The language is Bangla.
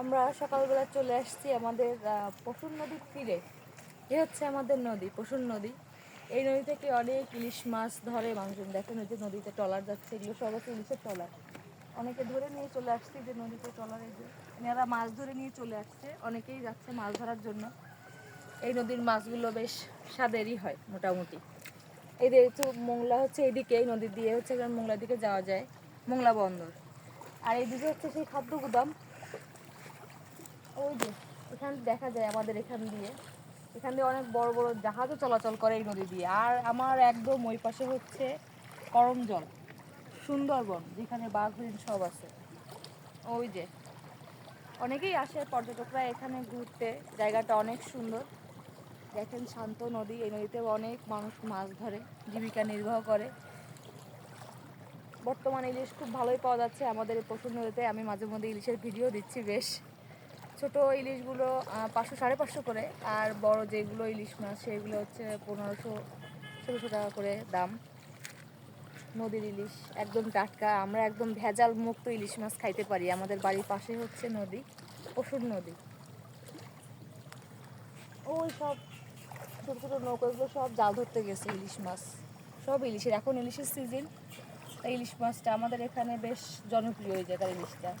আমরা সকালবেলা চলে আসছি আমাদের পশুর নদীর তীরে। এ হচ্ছে আমাদের নদী, পশুর নদী। এই নদী থেকে অনেক ইলিশ মাছ ধরে মানুষজন দেখেন ওই যে নদীতে ট্রলার যাচ্ছে, এগুলো সব হচ্ছে ইলিশের ট্রলার। অনেকে ধরে নিয়ে চলে আসছে যে নদীতে ট্রলার এই যে। এনারা মাছ ধরে নিয়ে চলে আসছে, অনেকেই যাচ্ছে মাছ ধরার জন্য। এই নদীর মাছগুলো বেশ স্বাদেরই হয়, মোটামুটি। এই একটু মোংলা হচ্ছে এইদিকে এই নদী দিয়ে হচ্ছে মোংলার দিকে যাওয়া যায়, মোংলা বন্দর। আর এই এইদিকে হচ্ছে সেই খাদ্য গুদাম। ওই যে, এখানে দেখা যায় আমাদের এখান দিয়ে। এখান দিয়ে অনেক বড় বড় জাহাজও চলাচল করে এই নদী দিয়ে। আর আমার একদম ওই পাশে হচ্ছে করম জল সুন্দরবন, যেখানে বাঘ হরিণ সব আছে। ওই যে, অনেকেই আসে, পর্যটকরা এখানে ঘুরতে। জায়গাটা অনেক সুন্দর। দেখেন শান্ত নদী, এই নদীতে অনেক মানুষ মাছ ধরে, জীবিকা নির্বাহ করে। বর্তমানে ইলিশ খুব ভালোই পাওয়া যাচ্ছে আমাদের পশুর নদীতে। আমি মাঝে মধ্যে ইলিশের ভিডিও দিচ্ছি বেশ। ছোট ইলিশগুলো পাঁচশো, সাড়ে পাঁচশো করে। আর বড় যেগুলো ইলিশ মাছ, সেগুলো হচ্ছে পনেরোশো, ষোলোশো টাকা করে দাম। নদীর ইলিশ একদম টাটকা। আমরা একদম ভেজাল মুক্ত ইলিশ মাছ খাইতে পারি। আমাদের বাড়ির পাশে হচ্ছে নদী, পশুর নদী। ওই সব ছোটো ছোটো নৌকাগুলো সব জাল ধরতে গেছে ইলিশ মাছ। সব ইলিশের, এখন ইলিশের সিজন ইলিশ মাছটা আমাদের এখানে বেশ জনপ্রিয় এই জায়গার ইলিশটা।